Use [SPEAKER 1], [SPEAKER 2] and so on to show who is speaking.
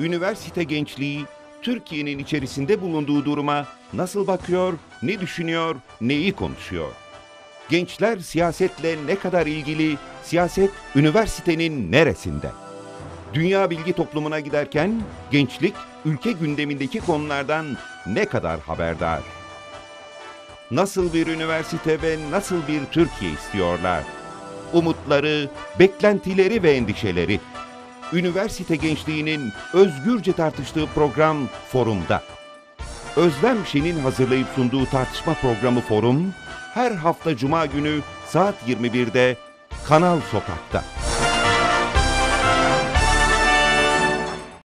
[SPEAKER 1] üniversite gençliği Türkiye'nin içerisinde bulunduğu duruma nasıl bakıyor, ne düşünüyor, neyi konuşuyor? Gençler siyasetle ne kadar ilgili, siyaset üniversitenin neresinde? Dünya bilgi toplumuna giderken gençlik ülke gündemindeki konulardan ne kadar haberdar? Nasıl bir üniversite ve nasıl bir Türkiye istiyorlar? Umutları, beklentileri ve endişeleri. Üniversite gençliğinin özgürce tartıştığı program Forum'da. Özlem Şen'in hazırlayıp sunduğu tartışma programı Forum, her hafta Cuma günü saat 21'de Kanal Sokak'ta.